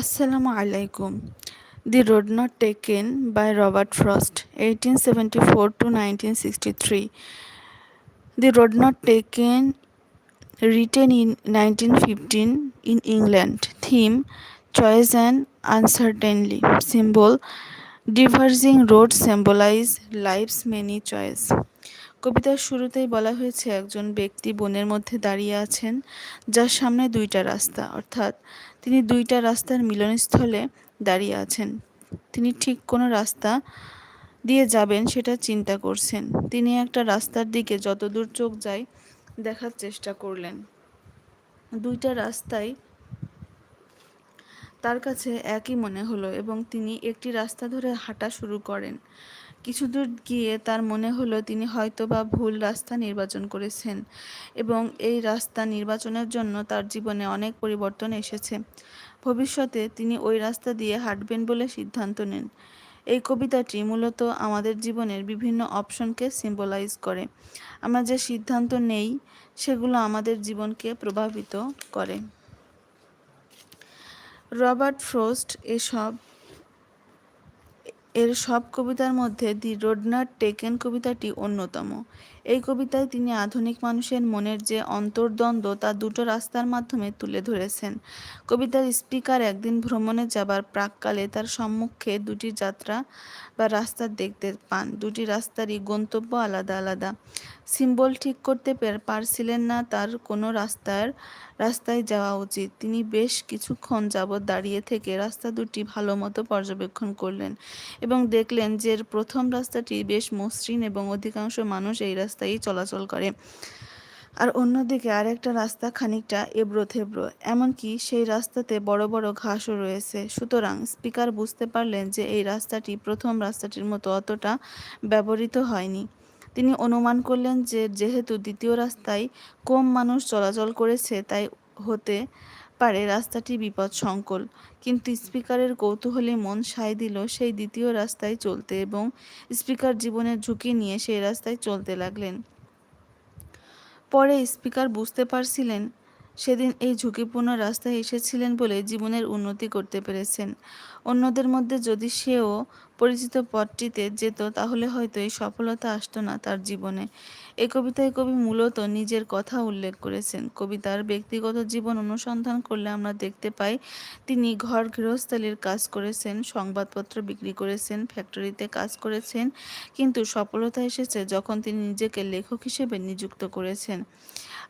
Assalamu alaikum. The Road Not Taken by Robert Frost, 1874 to 1963. The Road Not Taken, written in 1915 in England. Theme Choice and Uncertainty. Symbol Diverging roads symbolize life's many choices. কবিতার শুরুতেই বলা হয়েছে, একজন ব্যক্তি বনের মধ্যে দাঁড়িয়ে আছেন, যার সামনে দুইটা রাস্তা। অর্থাৎ তিনি দুইটা রাস্তার মিলনস্থলে দাঁড়িয়ে আছেন। তিনি ঠিক কোনো রাস্তা দিয়ে যাবেন সেটা চিন্তা করছেন। তিনি একটা রাস্তার দিকে যতদূর চোখ যায় দেখার চেষ্টা করলেন। দুইটা রাস্তায় তার কাছে একই মনে হলো এবং তিনি একটি রাস্তা ধরে হাঁটা শুরু করেন। কিছু দূর গিয়ে তার মনে হলো তিনি হয়তো বা ভুল রাস্তা নির্বাচন করেছেন এবং এই রাস্তা নির্বাচনের জন্য তার জীবনে অনেক পরিবর্তন এসেছে। ভবিষ্যতে তিনি ওই রাস্তা দিয়ে হাঁটবেন বলে সিদ্ধান্ত নেন। এই কবিতাটি মূলত আমাদের জীবনের বিভিন্ন অপশনকে সিম্বলাইজ করে। আমরা যে সিদ্ধান্ত নেই, সেগুলো আমাদের জীবনকে প্রভাবিত করে। রবার্ট ফ্রোস্ট এসব এর সব কবিতার মধ্যে দি রোডনার টেকেন কবিতাটি অন্যতম। এই কবিতায় তিনি আধুনিক মানুষের মনের যে অন্তর্দ্বন্দ্ব তা দুটো রাস্তার মাধ্যমে তুলে ধরেছেন। কবিতার স্পিকার একদিন ভ্রমণে যাবার প্রাককালে তার সম্মুখে দুটি যাত্রা বা রাস্তা দেখতে পান। দুটি রাস্তারই গন্তব্য আলাদা আলাদা। সিম্বল ঠিক করতে পারছিলেন না তার কোনো রাস্তার, রাস্তায় যাওয়া উচিত। তিনি বেশ কিছুক্ষণ যাবৎ দাঁড়িয়ে থেকে রাস্তা দুটি ভালো মতো পর্যবেক্ষণ করলেন। এবং দেখলেন যে প্রথম রাস্তাটি বেশ মসৃণ এবং অধিকাংশ মানুষ এই রাস্তায় চলাচল করে। আর অন্যদিকে আরেকটা রাস্তা খানিকটা এবড়ো থেবড়ো এমনকি সেই রাস্তাতে বড় বড় ঘাসও রয়েছে। সুতরাং স্পিকার বুঝতে পারলেন যে এই রাস্তাটি প্রথম রাস্তাটির মতো অতটা ব্যবহৃত হয়নি। তিনি অনুমান করলেন যে যেহেতু দ্বিতীয় রাস্তায় কম মানুষ চলাচল করেছে, তাই হতে পারে রাস্তাটি বিপদ সংকুল কিন্তু স্পিকারের কৌতূহলী মন সায় দিল সেই দ্বিতীয় রাস্তায় চলতে এবং স্পিকার জীবনের ঝুঁকি নিয়ে সেই রাস্তায় চলতে লাগলেন। পরে স্পিকার বুঝতে পারছিলেন সেদিন এই ঝুঁকিপূর্ণ রাস্তায় এসেছিলেন বলে জীবনের উন্নতি করতে পেরেছেন। অন্যদের মধ্যে যদি সেও পরিচিত পথটিতে যেত, তাহলে হয়তো এই সফলতা আসতো না তার জীবনে। এই কবিতায় কবি মূলত নিজের কথা উল্লেখ করেছেন। কবিতার ব্যক্তিগত জীবন অনুসন্ধান করলে আমরা দেখতে পাই, তিনি ঘর গৃহস্থালির কাজ করেছেন, সংবাদপত্র বিক্রি করেছেন, ফ্যাক্টরিতে কাজ করেছেন, কিন্তু সফলতা এসেছে যখন তিনি নিজেকে লেখক হিসেবে নিযুক্ত করেছেন।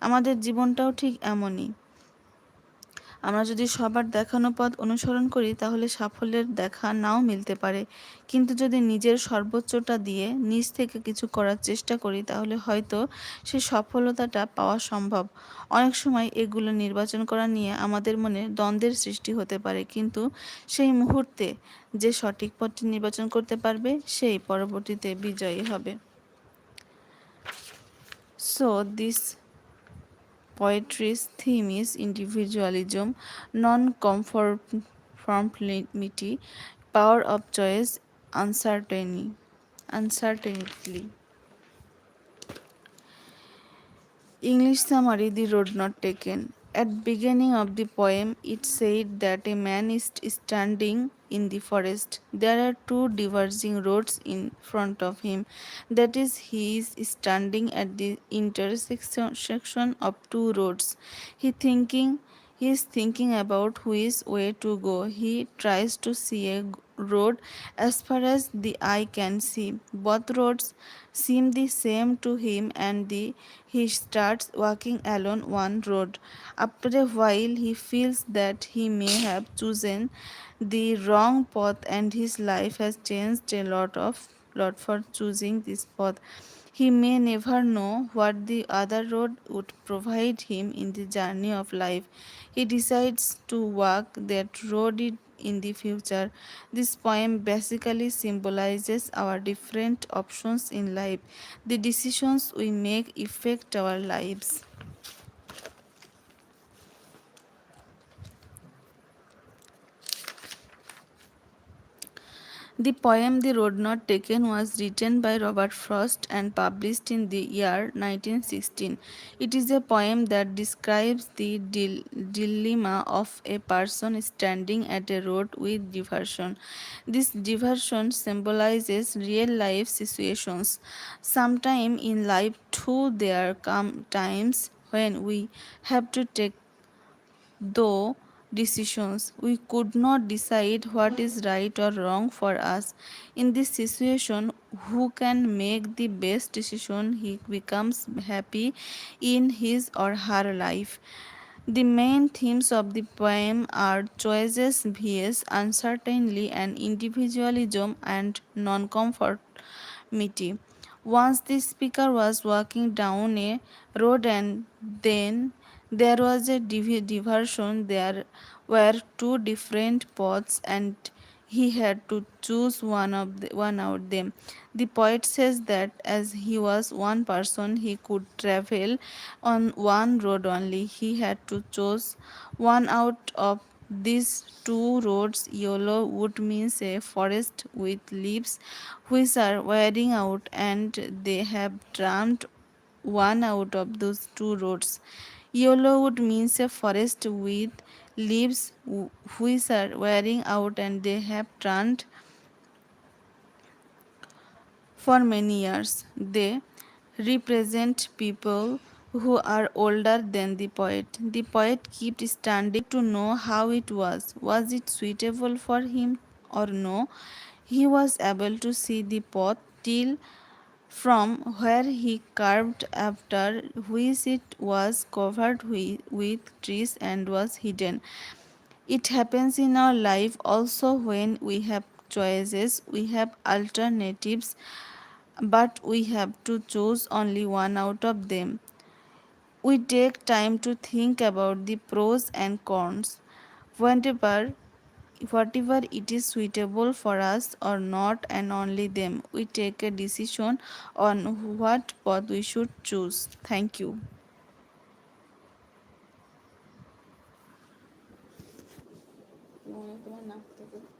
আমাদের জীবনটাও ঠিক এমনই। আমরা যদি সবার দেখানো পথ অনুসরণ করি, তাহলে সাফল্যের দেখা নাও মিলতে পারে। কিন্তু যদি নিজের সর্বোচ্চটা দিয়ে নিজ থেকে কিছু করার চেষ্টা করি, তাহলে হয়তো সে সফলতাটা পাওয়া সম্ভব। অনেক সময় এগুলো নির্বাচন করা নিয়ে আমাদের মনে দ্বন্দ্বের সৃষ্টি হতে পারে, কিন্তু সেই মুহূর্তে যে সঠিক পথটি নির্বাচন করতে পারবে, সেই পরবর্তীতে বিজয়ী হবে। So this poetry's theme is individualism, non-conformity, power of choice, uncertainty. uncertainty. English summary The road not taken. At beginning of the poem, it said that a man is standing in the forest. There are two diverging roads in front of him. That is, he is standing at the intersection of two roads. He thinking he is thinking about which way to go. He tries to see a road as far as the eye can see. Both roads seem the same to him and the, he starts walking along one road. After a while he feels that he may have chosen the wrong path and his life has changed a lot of lot for choosing this path. He may never know what the other road would provide him in the journey of life. He decides to walk that road in the future. This poem basically symbolizes our different options in life. The decisions we make affect our lives. The poem The Road Not Taken was written by Robert Frost and published in the year 1916. It is a poem that describes the dil- dilemma of a person standing at a road with diversion. This diversion symbolizes real life situations. Sometime in life too there come times when we have to take though decisions we could not decide what is right or wrong for us in this situation who can make the best decision he becomes happy in his or her life the main themes of the poem are choices vs uncertainty and individualism and nonconformity once the speaker was walking down a road and then there was a div- diversion. There were two different paths, and he had to choose one of the, one out them. The poet says that as he was one person, he could travel on one road only. He had to choose one out of these two roads. Yellow wood means a forest with leaves which are wearing out, and they have trammed one out of those two roads. Yellowwood means a forest with leaves which are wearing out and they have turned for many years. They represent people who are older than the poet. The poet kept standing to know how it was. Was it suitable for him or no? He was able to see the path till from where he carved after which it was covered with trees and was hidden. It happens in our life also when we have choices, we have alternatives, but we have to choose only one out of them. We take time to think about the pros and cons. Whatever whatever it is suitable for us or not and only them we take a decision on what path we should choose thank you